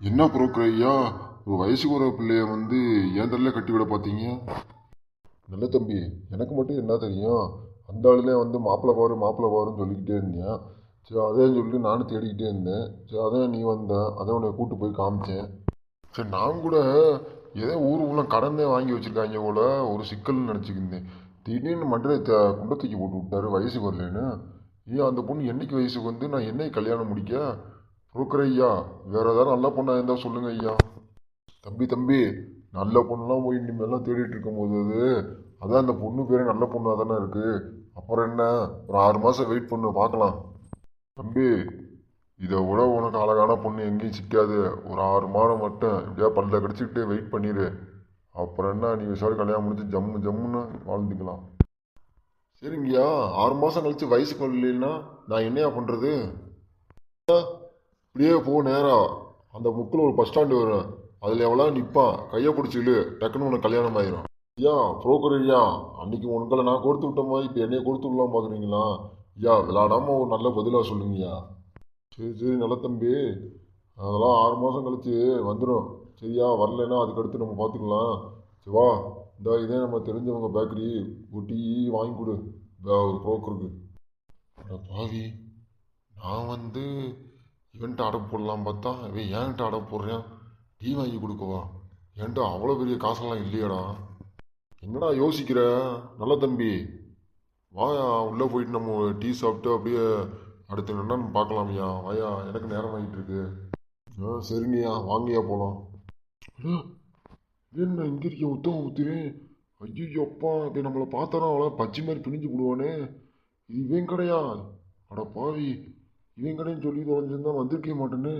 என்ன புரோக்கர் ஐயா? ஒரு வயசுக்கு ஒரு பிள்ளைய வந்து ஏன் தள்ள கட்டி விட பார்த்தீங்க நல்ல தம்பி எனக்கு மட்டும் என்ன தெரியும்? அந்த ஆளுலே வந்து மாப்பிள்ளை பாரு மாப்பிள்ளை பாருன்னு சொல்லிக்கிட்டே இருந்தேன் சரி அதே சொல்லிட்டு நானும் தேடிக்கிட்டே இருந்தேன். சரி அதான் நீ வந்த. அதான் உன்னை கூட்டு போய் காமிச்சேன். சரி நான் கூட ஏதோ ஊர் உள்ள கடனே வாங்கி வச்சிருக்காங்க கூட ஒரு சிக்கல்னு நினச்சிக்கிருந்தேன். திடீர்னு மண்டலை த குண்டை தூக்கி போட்டு விட்டாரு வயசுக்கு வரலன்னு. ஏன் அந்த பொண்ணு என்னைக்கு வயசுக்கு வந்து நான் என்னைக்கு கல்யாணம் முடிக்க? புரோக்கர் ஐயா. வேற ஏதாவது நல்ல பொண்ணா இருந்தால் சொல்லுங்க ஐயா. தம்பி தம்பி நல்ல பொண்ணுலாம் போய் இனிமேலாம் தேடிட்டு இருக்கும்போது அது. அதான் அந்த பொண்ணு பேரே நல்ல பொண்ணாக தானே இருக்கு. அப்புறம் என்ன? ஒரு ஆறு மாதம் வெயிட் பண்ணு பார்க்கலாம். தம்பி இதை விட உனக்கு அழகான பொண்ணு எங்கேயும் சிக்காது. ஒரு ஆறு மாதம் மட்டும் இப்படியா பல்ல கடிச்சிக்கிட்டு வெயிட் பண்ணிடு அப்புறம் என்ன நீ விசாரி கல்யாணம் முடிச்சு ஜம்மு ஜம்முன்னு வாழ்ந்துக்கலாம். சரிங்கய்யா. ஆறு மாதம் கழிச்சு வயசுக்கு வரலைன்னா நான் என்னையா பண்ணுறது இப்படியே போ நேராக அந்த முக்கில் ஒரு பஸ் ஸ்டாண்டு வரும். அதில் எவ்வளோ நிற்பான் கையை பிடிச்சிடு டக்குன்னு உனக்கு கல்யாணம் ஆயிரும். ஐயா புரோக்கர் ஐயா அன்னைக்கு உனக்களை நான் கொடுத்து விட்டோமா? இப்போ என்னையை கொடுத்து விடலாம் பார்க்குறீங்களா ஐயா விளாடாம ஒரு நல்ல பதிலாக சொல்லுங்கய்யா சரி சரி நல்ல தம்பி. அதெல்லாம் ஆறு மாதம் கழித்து வந்துடும் சரியா வரலைன்னா அதுக்கடுத்து நம்ம பார்த்துக்கலாம் சரி வா. இந்த இதே நம்ம தெரிஞ்சவங்க பேக்கரி ஒரு டீ வாங்கி கொடு. ஒரு புரோக்கருக்கு பாவி. நான் வந்து இவன்ட்ட அடை போடலாம் பார்த்தா இவன் ஏன்ட்ட அடை போடுறேன் டீ வாங்கி கொடுக்கவா? என்கிட்ட அவ்வளோ பெரிய காசெல்லாம் இல்லையாடா? என்னடா யோசிக்கிற? நல்ல தம்பி. வாயா உள்ளே போயிட்டு நம்ம டீ சாப்பிட்டு அப்படியே அடுத்து என்னன்னு பார்க்கலாமியா. வாயா எனக்கு நேரம் ஆகிட்டு இருக்கு ஆ சரிங்கய்யா. வாங்கய்யா போகலாம் என்ன இங்கே இருக்க உத்தம ஊத்துறேன் ஐயோ அப்பா. இப்போ நம்மளை பார்த்தோன்னா அவ்வளோ பச்சை மாதிரி பிணிஞ்சு விடுவானே இது இவன் கடையா? அட பாவி இவங்களையும் சொல்லி தொலைஞ்சிருந்தா வந்திருக்கே மாட்டேன்னு.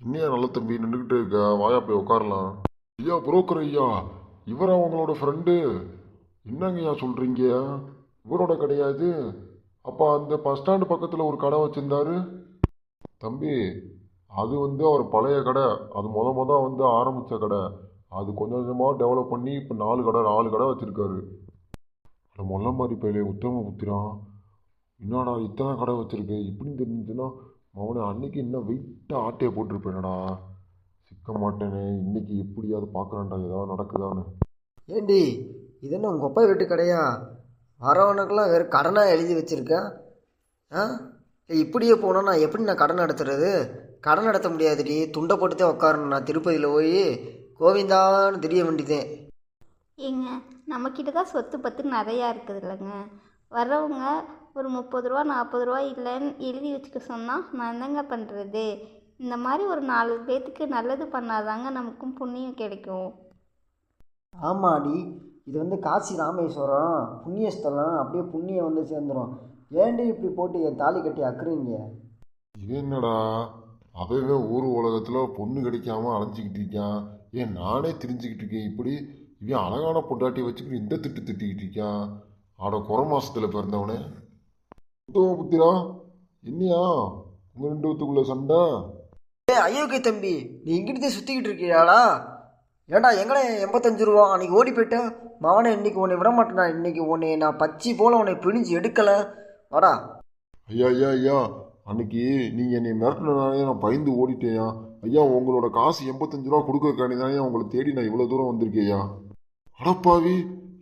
இன்னையா நல்ல தம்பி நின்றுக்கிட்டு இருக்க? வாயா போய் உட்காரலாம் ஐயா புரோக்கர் ஐயா இவரா உங்களோட ஃப்ரெண்டு என்னங்கய்யா சொல்கிறீங்க இவரோட கிடையாது அப்போ அந்த பஸ் ஸ்டாண்டு பக்கத்தில் ஒரு கடை வச்சுருந்தாரு. தம்பி அது வந்து அவர் பழைய கடை. அது முத முத வந்து ஆரம்பித்த கடை. அது கொஞ்சம் கொஞ்சமாக டெவலப் பண்ணி இப்போ நாலு கடை நாலு கடை வச்சுருக்காரு. அட மாதிரி பயிலே உத்தம புத்திரான் என்னடா இத்தனை கடை வச்சிருக்கு? இப்படின்னு தெரிஞ்சுச்சுன்னா அவனை அன்னைக்கு இன்னும் வெயிட்டாக ஆட்டையை போட்டிருப்பேனடா சிக்க மாட்டேனே. இன்னைக்கு எப்படியாவது பார்க்குறான்டா ஏதாவது நடக்குதான்னு. ஏண்டி இது என்ன உங்கள் அப்பா வீட்டு கடையா? வரவனுக்கெல்லாம் வெறும் கடனாக எழுதி வச்சுருக்க ஆ? இல்லை இப்படியே போனால் நான் எப்படி நான் கடன் நடத்துறது? கடன் நடத்த முடியாதுடி. துண்டை போட்டு தான் உட்காரணும். நான் திருப்பதியில் போய் கோவிந்தான்னு தெரிய வேண்டியதேன். ஏங்க நம்மக்கிட்ட தான் சொத்து பத்து நிறையா இருக்குது இல்லைங்க வர்றவங்க ஒரு முப்பது ரூபா நாற்பது ரூபா இல்லைன்னு எழுதி வச்சுக்க சொன்னால் நான் என்னங்க பண்ணுறது இந்த மாதிரி ஒரு நாலு பேர்த்துக்கு நல்லது பண்ணாதாங்க நமக்கும் புண்ணியம் கிடைக்கும். ஆமாடி. இது வந்து காசி ராமேஸ்வரம். புண்ணிய ஸ்தலம் அப்படியே புண்ணியம் வந்து சேர்ந்துடும் ஏண்டி இப்படி போட்டு என் தாலி கட்டி அக்குறீங்க? இவன் என்னடா? அவவே ஊர் உலகத்தில் பொண்ணு கிடைக்காம அலைஞ்சிக்கிட்டு இருக்கான். ஏன் நானே தெரிஞ்சுக்கிட்டு இருக்கேன் இப்படி? இவன் அழகான பொண்டாட்டியை வச்சுக்கிட்டு இந்த திட்டு திட்டிக்கிட்டு இருக்கான். ஆட குறை மாசத்துல பிறந்தவனே. புத்திரா என்னையா? உங்க ரெண்டு பேத்துக்குள்ள சண்டை? ஏ ஐயோக்கே தம்பி நீ இங்கிட்டு சுற்றிக்கிட்டு இருக்கியாடா? ஏண்டா எங்கடா எண்பத்தஞ்சு ரூபா? அன்னைக்கு ஓடி போயிட்டேன் மவனை இன்னைக்கு உன்னை விட மாட்டேனா இன்னைக்கு உன்னை நான் பச்சி போல உன்னை பிழிஞ்சு எடுக்கலை. வாடா. ஐயா ஐயா ஐயா அன்னைக்கு நீங்கள் என்னை மிரட்டினாலே நான் பயந்து ஓடிட்டேயா? ஐயா உங்களோட காசு எண்பத்தஞ்சு ரூபா கொடுக்கறக்காண்டி தானே உங்களை தேடி நான் இவ்வளோ தூரம் வந்திருக்கேயா? அடப்பாவி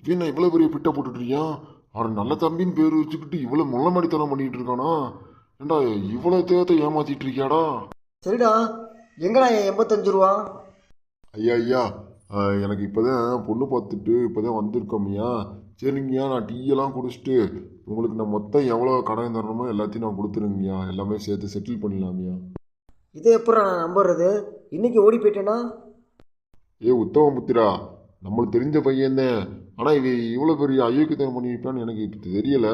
இவன் நான் இவ்வளோ பெரிய பிட்டை போட்டுட்ருக்கியான் அவன் நல்ல தம்பின்னு பேர் வச்சுக்கிட்டு இவ்வளோ முள்ளமாடித்தனம் பண்ணிட்டு இருக்கானா ஏண்டா இவ்வளோ தேவத்தை ஏமாத்திட்டு இருக்கியாடா சரிடா எங்கடா என் எண்பத்தஞ்சு ரூபா? ஐயா ஐயா எனக்கு இப்போதான் பொண்ணு பார்த்துட்டு இப்போதான் வந்திருக்கோம்யா. சரிங்கய்யா நான் டீயெல்லாம் குடிச்சிட்டு உங்களுக்கு நான் மொத்தம் எவ்வளோ கடன் தரணுமோ எல்லாத்தையும் நான் கொடுத்துருங்கய்யா. எல்லாமே சேர்த்து செட்டில் பண்ணிடலாம்யா இதை எப்படி நான் நம்புறது? இன்னைக்கு ஓடி போயிட்டேன்னா ஏ உத்தமபுத்திரா நம்மளுக்கு தெரிஞ்ச பையன்தான் ஆனால் இவ இவ்வளோ பெரிய அயோக்கியத்தனம் பண்ணியிருப்பான்னு எனக்கு இப்ப தெரியல.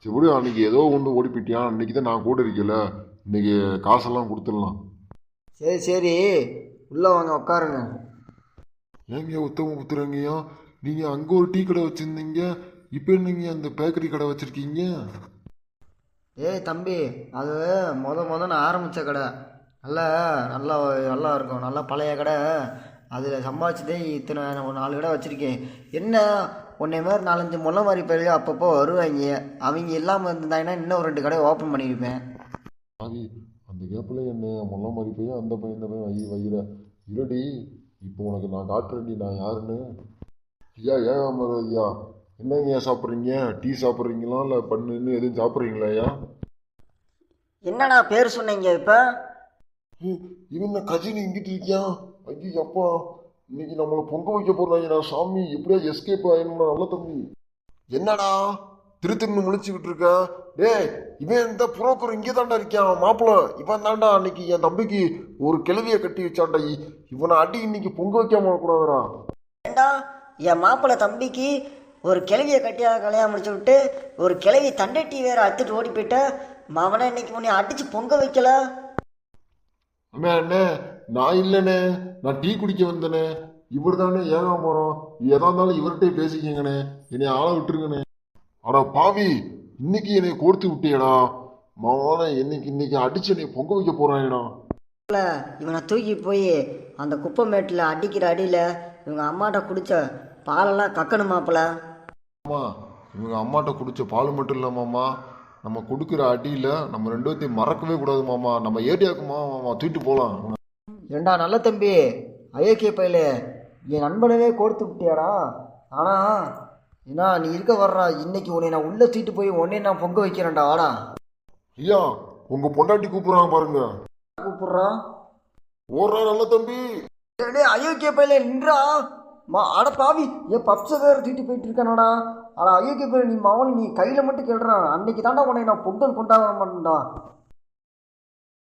சரி விடு அன்னைக்கு ஏதோ ஒன்று ஓடி போயிட்டியான் அன்னைக்கு தான் நான் கூட இருக்கல. இன்னைக்கு காசெல்லாம் கொடுத்துடலாம். சரி சரி. உள்ளே வாங்க உட்காருங்க. ஏங்க உத்தமபுத்திரங்கய்யா நீங்கள் அங்கே ஒரு டீ கடை வச்சுருந்தீங்க. இப்போ என்னங்க அந்த பேக்கரி கடை வச்சுருக்கீங்க? ஏய் தம்பி அது முத முத நான் ஆரம்பித்த கடை. நல்லா நல்லா நல்லா இருக்கும். நல்லா பழைய கடை. அதில் சம்பாதிச்சதே இத்தனை நான் ஒரு நாலு கடை வச்சுருக்கேன். என்ன உன்னை மாதிரி நாலஞ்சு முல்லை மாதிரி பயிர்கள் அப்பப்போ வருவாங்க. அவங்க இல்லாமல் இருந்தாங்கன்னா இன்னும் ஒரு ரெண்டு கடை ஓப்பன் பண்ணியிருப்பேன். சாவி அந்த அந்த கேப்பில் என்ன முள்ள மாதிரி போய் அந்த பையன் இந்த பையன் வை வைகிற இருடி இப்போ உனக்கு நான் காட்டுறேன்டி நான் யாருன்னு? ஐயா ஏகாம ஐயா? என்னங்க ஐயா சாப்பிட்றீங்க? டீ சாப்பிட்றீங்களா? இல்லை பண்ணு இன்னும் எதுவும் சாப்பிட்றீங்களா ஐயா? என்னடா பேர் சொன்னீங்க இப்போ? இவன் கஜினி இங்கிட்டு இருக்கியான் ஐயோ அப்பா இன்னைக்கு நம்மளை பொங்க வைக்க போறாங்க நான் சாமி. எப்படியா எஸ்கேப் ஆயிடணும்னா நல்ல தம்பி. என்னடா திரு திருன்னு முழிச்சுக்கிட்டு இருக்க? டேய் இவன் இந்த புரோக்கர் இங்கே தாண்டா இருக்கான் மாப்பிள்ள இவன் தாண்டா அன்னைக்கு என் தம்பிக்கு ஒரு கிழவியை கட்டி வச்சாண்டா இவனை அடி இன்னைக்கு பொங்க வைக்காம கூடாதுரா ஏண்டா என் மாப்பிள்ள தம்பிக்கு ஒரு கிழவியை கட்டியாக கல்யாணம் முடிச்சு விட்டு ஒரு கிழவி தண்டட்டி வேற அத்துட்டு ஓடி போயிட்ட? மவனை இன்னைக்கு உன்னை அடிச்சு பொங்க வைக்கல? அம்மா அண்ணே நான் இல்லைண்ணே. நான் டீ குடிக்க வந்தேனே இவர் தானே ஏங்க போகிறோம் எதா இருந்தாலும் இவர்கிட்டே பேசிக்கங்கண்ணே. என்னை ஆள விட்டுருங்கண்ணே. அடா பாவி. இன்னைக்கு என்னை கோர்த்து விட்டியடா. மாவான இன்னைக்கு இன்னைக்கு அடிச்சு என்னை பொங்க வைக்க போறாங்கடா. இவனை தூக்கி போய் அந்த குப்பை மேட்டில் அடிக்கிற அடியில் இவங்க அம்மாட்ட குடிச்ச பாலெல்லாம் கக்கணும் மாப்பிள்ள அம்மா இவங்க அம்மாட்ட குடிச்ச பால் மட்டும் இல்லை மாமா. நம்ம கொடுக்குற அடியில் நம்ம ரெண்டு பேர்த்தையும் மறக்கவே கூடாது மாமா. நம்ம ஏடியாக்குமா மாமா தூக்கிட்டு போகலாம் ஏண்டா நல்ல தம்பி? அயோக்கிய பையலே. என் நண்பனவே கொடுத்து விட்டியாடா. ஆனா ஏன்னா நீ இருக்க வர்றா? இன்னைக்கு உன்னை நான் உள்ள தூக்கிட்டு போய் உன்னை நான் பொங்க வைக்கிறேன்டா. ஆடா ஐயா உங்க பொண்டாட்டி கூப்பிடுறாங்க பாருங்க. கூப்பிடுறான் ஓடுறா நல்ல தம்பி. அயோக்கிய பையலே நின்றா. மா அட பாவி என் பப்ஸை வேற தூக்கிட்டு போயிட்டு இருக்கானடா. ஆனால் ஐயோ நீ மவன் நீ கையில் மட்டும் கேள்றான் அன்னைக்கு தாண்டா உன்னை நான் பொங்கல் கொண்டாட மாட்டேன்டா